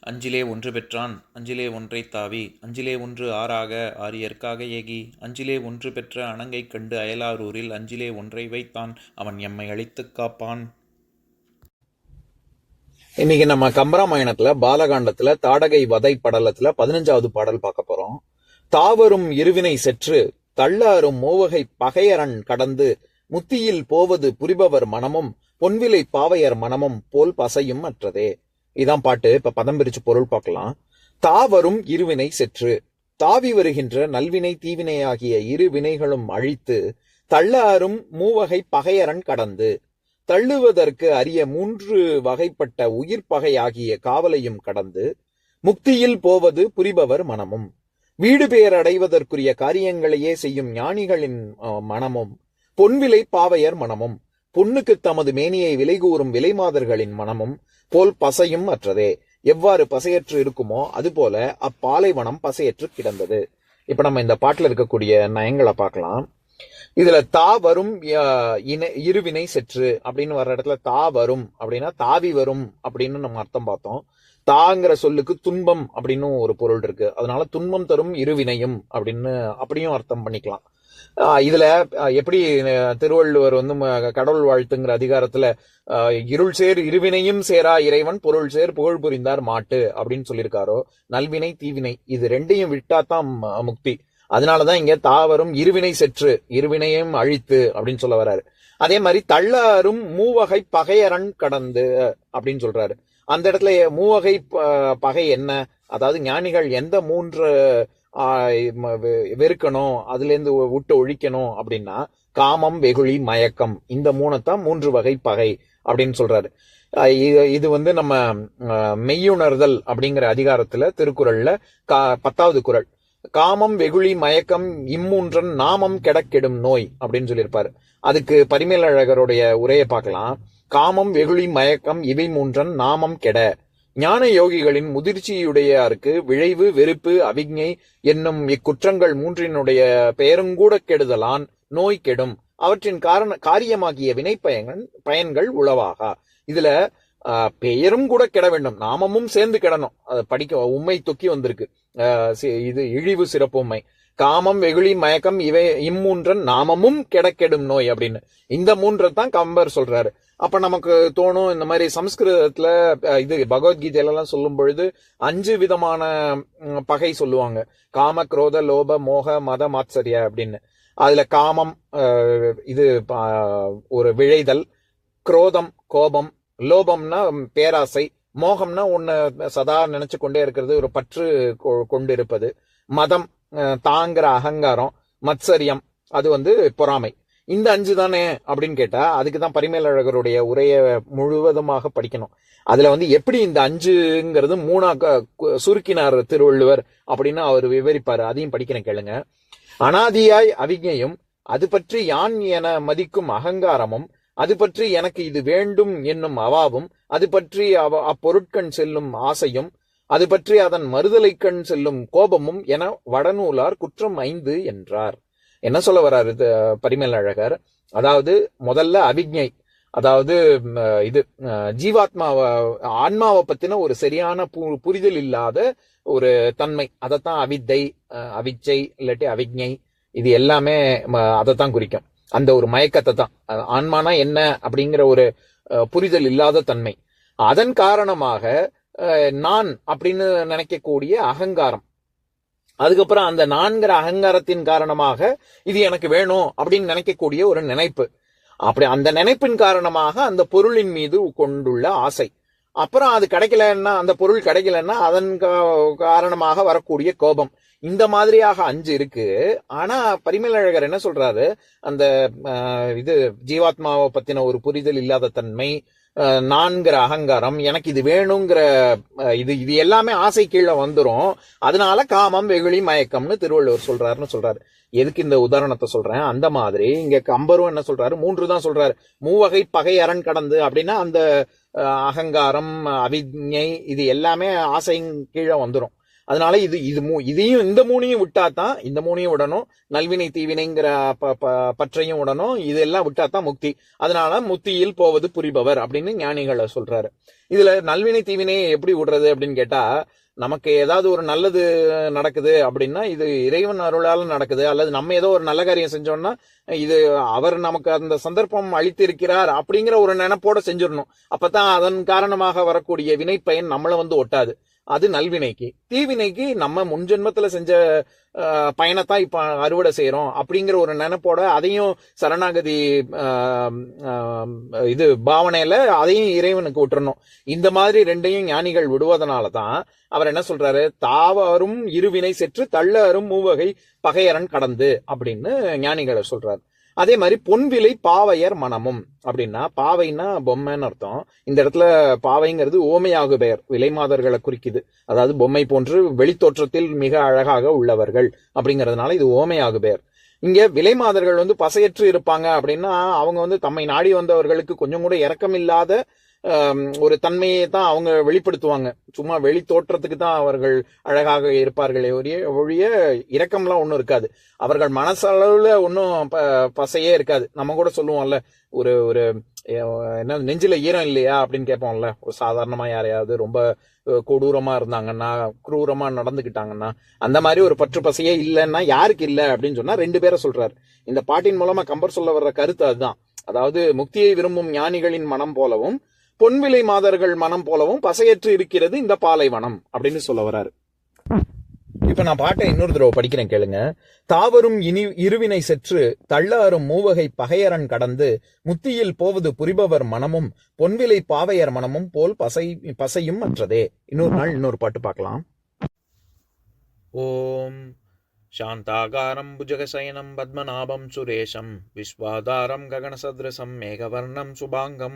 அஞ்சிலே ஒன்று பெற்றான் அஞ்சிலே ஒன்றை தாவி அஞ்சிலே ஒன்று ஆறாக ஆரியற்காக ஏகி அஞ்சிலே ஒன்று பெற்ற அணங்கை கண்டு அயலாரூரில் அஞ்சிலே ஒன்றை வைத்தான் அவன் எம்மை அழித்துக் காப்பான். இன்னைக்கு நம்ம கம்பராமாயணத்துல பாலகாண்டத்துல தாடகை வதை படலத்துல பதினஞ்சாவது பாடல் பார்க்க போறோம். தாவரும் இருவினை செற்று தள்ளாரும் மூவகை பகையரன் கடந்து முத்தியில் போவது புரிபவர் மனமும் பொன்விலை பாவையர் மனமும் போல் பசையும் அற்றதே. இதான் பாட்டு. இப்ப பதம் பிரிச்சு பொருள் பார்க்கலாம். தாவரும் இருவினை செற்று. தாவி வருகின்ற நல்வினை தீவினை ஆகிய இரு வினைகளும் அழித்து தள்ளாரும் மூவகை பகையரன் கடந்து. தள்ளுவதற்கு அரிய மூன்று வகைப்பட்ட உயிர் பகை ஆகிய காவலையும் கடந்து முக்தியில் போவது புரிபவர் மனமும். வீடு பெயர் அடைவதற்குரிய காரியங்களையே செய்யும் ஞானிகளின் மனமும். பொன்விலை பாவையர் மனமும். பொண்ணுக்கு தமது மேனியை விலை கூறும் விலைமாதர்களின் மனமும் போல் பசையும் அற்றதே. எவ்வாறு பசையற்று இருக்குமோ அதுபோல அப்பாலைவனம் பசையற்று கிடந்தது. இப்ப நம்ம இந்த பாட்டுல இருக்கக்கூடிய நயங்களை பார்க்கலாம். இதுல தா வரும் இணை- இருவினை செற்று அப்படின்னு வர்ற இடத்துல தா வரும் அப்படின்னா தாவி வரும் அப்படின்னு நம்ம அர்த்தம் பார்த்தோம். தாங்கிற சொல்லுக்கு துன்பம் அப்படின்னு ஒரு பொருள் இருக்கு. அதனால துன்பம் தரும் இருவினையும் அப்படின்னு அப்படியும் அர்த்தம் பண்ணிக்கலாம். இதுல எப்படி திருவள்ளுவர் வந்து கடவுள் வாழ்த்துங்கிற அதிகாரத்துல இருள் சேர் இருவினையும் சேரா இறைவன் பொருள் சேர் புகழ் புரிந்தார் மாட்டு அப்படின்னு சொல்லியிருக்காரோ நல்வினை தீவினை இது ரெண்டையும் விட்டாதான் முக்தி. அதனாலதான் இங்க தாவரும் இருவினை செற்று இருவினையும் அழித்து அப்படின்னு சொல்ல வர்றாரு அதே மாதிரி தள்ளாரும் மூவகை பகையரண் கடந்து அப்படின்னு சொல்றாரு. அந்த இடத்துல மூவகை பகை என்ன? அதாவது ஞானிகள் எந்த மூன்று வெறுக்கணும் அதுலேருந்து விட்டு ஒழிக்கணும் அப்படின்னா காமம் வெகுளி மயக்கம் இந்த மூணைத்தான் மூன்று வகை பகை அப்படின்னு சொல்றாரு. இது- இது வந்து நம்ம மெய்யுணர்தல் அப்படிங்கிற அதிகாரத்துல திருக்குறள்ல கா பத்தாவது குறள். காமம் வெகுளி மயக்கம் இம்மூன்றன் நாமம் கெடக்கெடும் நோய் அப்படின்னு சொல்லியிருப்பாரு. அதுக்கு பரிமேலழகருடைய உரையை பார்க்கலாம். காமம் வெகுளி மயக்கம் இவை மூன்றன் நாமம் கெட. ஞான யோகிகளின் முதிர்ச்சியுடையாருக்கு விழைவு வெறுப்பு அவிஞ்ஞை என்னும் இக்குற்றங்கள் மூன்றினுடைய பெயருங்கூட கெடுதலான் நோய் கெடும். அவற்றின் காரண காரியமாகிய வினை பயன்கள் பயன்கள் உளவாகா. இதுல ஆஹ், பெயரும் கூட கெட வேண்டும். நாமமும் சேர்ந்து கெடணும். அது படிக்க உண்மை தொக்கி வந்திருக்கு. ஆஹ், சி- இது இழிவு சிறப்பு உண்மை காமம் வெகுளி மயக்கம் இவை இம்மூன்றன் நாமமும் கிடக்கெடும் நோய் அப்படின்னு. இந்த மூன்றை தான் கம்பர் சொல்றாரு. அப்ப நமக்கு தோணும் இந்த மாதிரி சம்ஸ்கிருதத்துல இது பகவத்கீதையில எல்லாம் சொல்லும் பொழுது அஞ்சு விதமான பகை சொல்லுவாங்க. காம குரோத லோப மோக மத மாத்சரிய அப்படின்னு. அதுல காமம் இது ஒரு விழைதல். குரோதம் கோபம். லோபம்னா பேராசை. மோகம்னா ஒன்னு சதா நினைச்சு கொண்டே இருக்கிறது ஒரு பற்று கொ- கொண்டு இருப்பது மதம் தாங்கிற அகங்காரம் மத்சரியம் அது வந்து பொறாமை. இந்த அஞ்சு தானே அப்படின்னு கேட்டா அதுக்கு தான் பரிமேலழகருடைய உரையை முழுவதுமாக படிக்கணும். அதுல வந்து எப்படி இந்த அஞ்சுங்கிறது மூணா சுருக்கினார் திருவள்ளுவர் அப்படின்னு அவர் விவரிப்பாரு. அதையும் படிக்கிறேன் கேளுங்க. அனாதியாய் அவிஞையும் அது பற்றி யான் என மதிக்கும் அகங்காரமும் அது பற்றி எனக்கு இது வேண்டும் என்னும் அவாவும் அது பற்றி அவ அப்பொருட்கண் செல்லும் ஆசையும் அது பற்றி அதன் மறுதலைக்கண் செல்லும் கோபமும் என வடநூலார் குற்றம் ஐந்து என்றார். என்ன சொல்ல வர்றாரு இது, பரிமேல் அழகர்? அதாவது முதல்ல அவிஞை அதாவது இது ஜீவாத்மாவை ஆன்மாவை பத்தின ஒரு சரியான பு- புரிதல் இல்லாத ஒரு தன்மை. அதைத்தான் அவித்தை அவிச்சை இல்லாட்டி அவிஜை இது எல்லாமே ம- அதைத்தான் குறிக்கும். அந்த ஒரு மயக்கத்தை தான் ஆன்மானா என்ன அப்படிங்கிற ஒரு புரிதல் இல்லாத தன்மை. அதன் காரணமாக நான் அப்படின்னு நினைக்கக்கூடிய அகங்காரம். அதுக்கப்புறம் அந்த நான்கிற அகங்காரத்தின் காரணமாக இது எனக்கு வேணும் அப்படின்னு நினைக்கக்கூடிய ஒரு நினைப்பு. அப்படி அந்த நினைப்பின் காரணமாக அந்த பொருளின் மீது கொண்டுள்ள ஆசை. அப்புறம் அது கிடைக்கலன்னா அந்த பொருள் கிடைக்கலன்னா அதன் காரணமாக வரக்கூடிய கோபம். இந்த மாதிரியாக அஞ்சு இருக்கு. ஆனா பரிமேலழகர் என்ன சொல்றாரு? அந்த ஆஹ், இது ஜீவாத்மாவை பத்தின ஒரு புரிதல் இல்லாத தன்மை நான்கிற அகங்காரம் எனக்கு இது வேணுங்கிற இது இது எல்லாமே ஆசை கீழே வந்துடும் அதனால காமம் வெகுளி மயக்கம்னு திருவள்ளுவர் சொல்றாருன்னு சொல்றாரு. எதுக்கு இந்த உதாரணத்தை சொல்றேன்? அந்த மாதிரி இங்க கம்பரும் என்ன சொல்றாரு? மூன்று தான் சொல்றாரு. மூவகை பகை அரண் கடந்து அப்படின்னா அந்த அகங்காரம் அவிஞை இது எல்லாமே ஆசையின் கீழே வந்துடும் அதனால இது இது மூ இதையும் இந்த மூணையும் விட்டா தான் இந்த மூணையும் விடணும். நல்வினை தீவினைங்கிற ப- ப- பற்றையும் விடணும். இதெல்லாம் விட்டா தான் முக்தி. அதனால முத்தியில் போவது புரிபவர் அப்படின்னு ஞானிகளை சொல்றாரு. இதுல நல்வினை தீவினையை எப்படி விடுறது அப்படின்னு கேட்டா நமக்கு ஏதாவது ஒரு நல்லது நடக்குது அப்படின்னா இது இறைவன் அருளால் நடக்குது. அல்லது நம்ம ஏதோ ஒரு நல்ல காரியம் செஞ்சோம்னா இது அவர் நமக்கு அந்த சந்தர்ப்பம் அளித்திருக்கிறார் அப்படிங்கிற ஒரு நினைப்போட செஞ்சிடணும். அப்பதான் அதன் காரணமாக வரக்கூடிய வினை பயன் நம்மள வந்து ஒட்டாது. அது நல்வினைக்கு. தீவினைக்கு நம்ம முன்ஜென்மத்தில் செஞ்ச பயணத்தான் இப்போ இப்ப அறுவடை செய்யறோம் அப்படிங்கிற ஒரு நினைப்போட அதையும் சரணாகதி இது பாவனையில அதையும் இறைவனுக்கு விட்டுறணும். இந்த மாதிரி ரெண்டையும் ஞானிகள் விடுவதனால தான் அவர் என்ன சொல்றாரு? தாவரும் இருவினை செற்று தள்ளரும் மூவகை பகையரன் கடந்து அப்படின்னு ஞானிகளை சொல்றாரு. அதே மாதிரி பொன்விலை பாவையர் மனமும் அப்படின்னா பாவைன்னா பொம்மைன்னு அர்த்தம். இந்த இடத்துல பாவைங்கிறது ஓமையாகு பெயர் விலைமாதர்களை குறிக்குது. அதாவது பொம்மை போன்று வெளித்தோற்றத்தில் மிக அழகாக உள்ளவர்கள் அப்படிங்கிறதுனால இது ஓமையாகு பெயர் இங்க விலைமாதர்கள் வந்து பசையற்று இருப்பாங்க அப்படின்னா அவங்க வந்து தம்மை நாடி வந்தவர்களுக்கு கொஞ்சம் கூட இறக்கமில்லாத ஒரு தன்மையை தான் அவங்க வெளிப்படுத்துவாங்க. சும்மா வெளி தோற்றத்துக்கு தான் அவர்கள் அழகாக இருப்பார்களே ஒழிய ஒழிய இரக்கம்லாம் ஒன்றும் இருக்காது. அவர்கள் மனசளவில் ஒன்றும் ப பசையே இருக்காது. நம்ம கூட சொல்லுவோம்ல ஒரு ஒரு என்ன நெஞ்சில் ஈரம் இல்லையா அப்படின்னு கேட்போம்ல. ஒரு சாதாரணமாக யாரையாவது ரொம்ப கொடூரமாக இருந்தாங்கன்னா குரூரமாக நடந்துக்கிட்டாங்கன்னா அந்த மாதிரி ஒரு பற்று பசையே இல்லைன்னா யாருக்கு இல்லை அப்படின்னு சொன்னால் ரெண்டு பேரை சொல்கிறாரு இந்த பாட்டின் மூலமாக கம்பர் சொல்ல வர்ற கருத்து அதுதான். அதாவது முக்தியை விரும்பும் ஞானிகளின் மனம் போலவும் பொன்விலை மாதர்கள் மனம் போலவும் பசையற்று இருக்கிறது இந்த பாலைவனம் அப்படின்னு சொல்ல வராரு இப்ப நான் பாட்டை இன்னொரு தடவை படிக்கிறேன் கேளுங்க தாவரும் இனி இருவினை செற்று தள்ளாரும் மூவகை பகையரன் கடந்து முத்தியில் போவது புரிபவர் மனமும் பொன்விலை பாவையர் மனமும் போல் பசை பசையும் மற்றதே இன்னொரு நாள் இன்னொரு பாட்டு பார்க்கலாம் ॐ शान्ताकारं भुजगशयनं पद्मनाभं सुरेशं विश्वाधारं गगनसदृशं मेघवर्णं शुभाङ्गं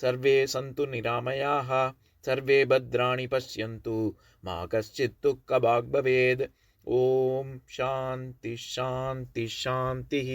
सर्वे सन्तु निरामयाः सर्वे भद्राणि पश्यन्तु मा कश्चित् दुःखभाग् भवेत् ॐ शान्ति शान्ति शान्तिः